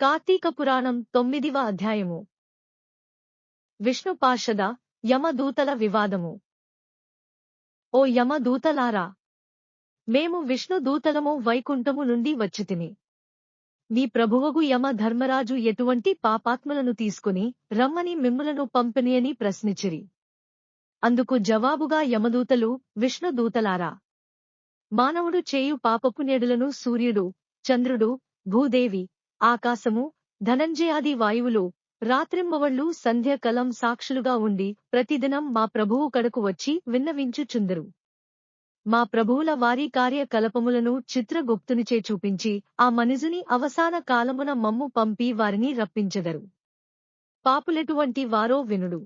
కార్తీక పురాణం తొమ్మిదివ అధ్యాయము. విష్ణుపార్షద యమదూతల వివాదము. ఓ యమదూతలారా! మేము విష్ణు దూతలము వైకుంఠము నుండి వచ్చితిమి. మీ ప్రభువగు యమ ధర్మరాజు ఎటువంటి పాపాత్మలను తీసుకుని రమ్మని మిమ్ములను పంపిణీయని ప్రశ్నించిరి. అందుకు జవాబుగా యమదూతలు విష్ణుదూతలారా! మానవుడు చేయు పాపపుణ్యడులను సూర్యుడు చంద్రుడు భూదేవి ఆకాశము ధనంజయాది వాయువులు రాత్రింబవళ్ళు సంధ్యకలం సాక్షులుగా ఉండి ప్రతిదినం మా ప్రభువు కడకు వచ్చి విన్నవించుచుందరు. మా ప్రభువుల వారి కార్యకలపములను చిత్రగుప్తునిచే చూపించి ఆ మనుజుని అవసాన కాలమున మమ్ము పంపి వారిని రప్పించెదరు. పాపులెటువంటి వారో వినుడు.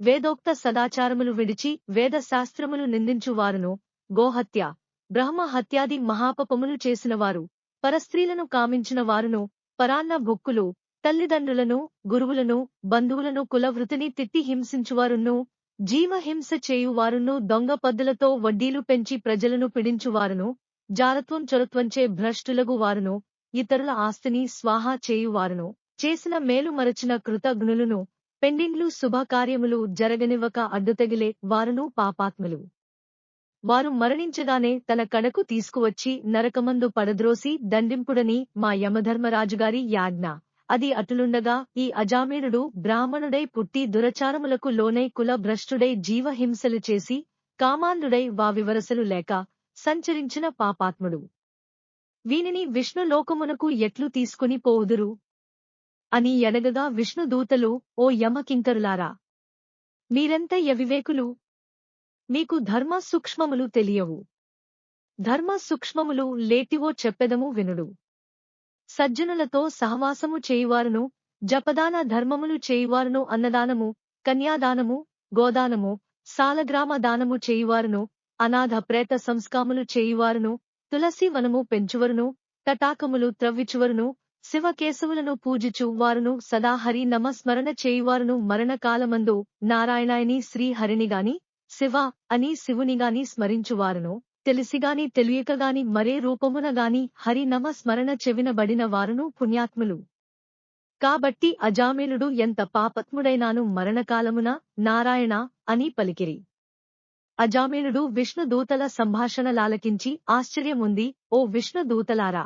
వేదోక్త సదాచారములు విడిచి వేదశాస్త్రములు నిందించువారును. గోహత్య బ్రహ్మ హత్యాది మహాపపములు చేసినవారు. పరస్త్రీలను కామించిన వారును పరాన్న భుక్కులు తల్లిదండ్రులను గురువులను బంధువులను కులవృతిని తిట్టి హింసించువారును జీవహింస చేయువారును దొంగ పద్దులతో వడ్డీలు పెంచి ప్రజలను పిడించువారును జారత్వం చొరత్వంచే భ్రష్టులగు వారును ఇతరుల ఆస్తిని స్వాహా చేయువారును చేసిన మేలు మరచిన కృతజ్ఞులను పెండింగ్లు శుభకార్యములు జరగనివ్వక అడ్డుతగిలే వారును పాపాత్ములు. వారు మరణించగానే తన కడకు తీసుకువచ్చి నరకమందు పడద్రోసి దండింపుడని మా యమధర్మరాజుగారి యాజ్ఞ. అది అటులుండగా ఈ అజామీనుడు బ్రాహ్మణుడై పుట్టి దురచారములకు లోనై కుల భ్రష్టుడై జీవహింసలు చేసి కామాంధుడై వావివరసలు లేక సంచరించిన పాపాత్ముడు. వీనిని విష్ణులోకమునకు ఎట్లు తీసుకుని పోవుదురు? అని ఎడగగా విష్ణుదూతలు ఓ యమకింకరులారా! మీరెంత యవివేకులు? మీకు ధర్మ సూక్ష్మములు తెలియవు. ధర్మ సూక్ష్మములు లేటివో చెప్పెదము వినుడు. సజ్జనులతో సహవాసము చేయువారును జపదాన ధర్మములు చేయువారును అన్నదానము కన్యాదానము గోదానము సాలగ్రామ దానము చేయువారును అనాథ ప్రేత సంస్కాములు చేయువారును తులసి వనము పెంచువరును తటాకములు త్రవ్విచువరును శివకేశవులను పూజిచు వారును సదా హరి నమస్మరణ చేయువారును మరణకాలమందు నారాయణాయని శ్రీహరినిగాని శివ అని శివునిగాని స్మరించువారును. తెలిసిగాని తెలియకగాని మరే రూపమునగాని హరినమ స్మరణ చెవినబడిన వారును పుణ్యాత్ములు. కాబట్టి అజామీనుడు ఎంత పాపత్ముడైనాను మరణకాలమున నారాయణ అని పలికిరి. అజామీనుడు విష్ణుదూతల సంభాషణలాలకించి ఆశ్చర్యముంది ఓ విష్ణుదూతలారా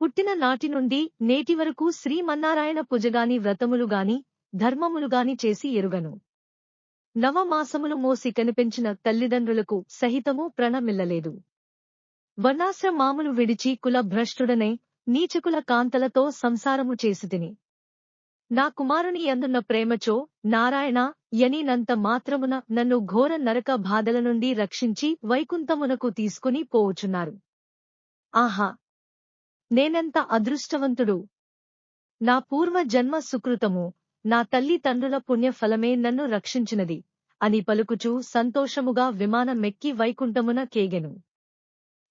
పుట్టిన నాటి నుండి నేటి వరకు శ్రీమన్నారాయణ పుజగాని వ్రతములుగాని ధర్మములుగాని చేసి ఎరుగను. నవమాసములు మోసి కనిపించిన తల్లిదండ్రులకు సహితము ప్రణమిల్లలేదు. వర్ణాశ్రమాములు విడిచి కుల భ్రష్టుడనే నీచకుల కాంతలతో సంసారము చేసితిని. నా కుమారుని అందున్న ప్రేమచో నారాయణ యనినంత మాత్రమున నన్ను ఘోర నరక బాధల నుండి రక్షించి వైకుంఠమునకు తీసుకుని పోవుచున్నారు. ఆహా! నేనెంత అదృష్టవంతుడు! నా పూర్వ జన్మ సుకృతము నా తల్లి తండ్రుల పుణ్యఫలమే నన్ను రక్షించినది అని పలుకుచూ సంతోషముగా విమానమెక్కి వైకుంఠమున కేగెను.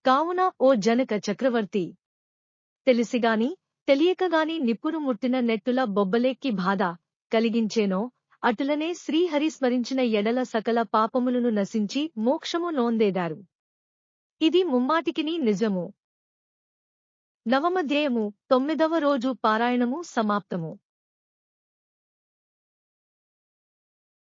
కావున ఓ జనక చక్రవర్తి! తెలిసిగాని తెలియకగాని నిప్పురు ముట్టిన నెట్టుల బొబ్బలెక్కి బాధ కలిగించేనో అటులనే శ్రీహరి స్మరించిన ఎడల సకల పాపములను నశించి మోక్షము నోందేదారు. ఇది ముమ్మాటికిని నిజము. నవమధ్యేయము తొమ్మిదవ రోజు పారాయణము సమాప్తము.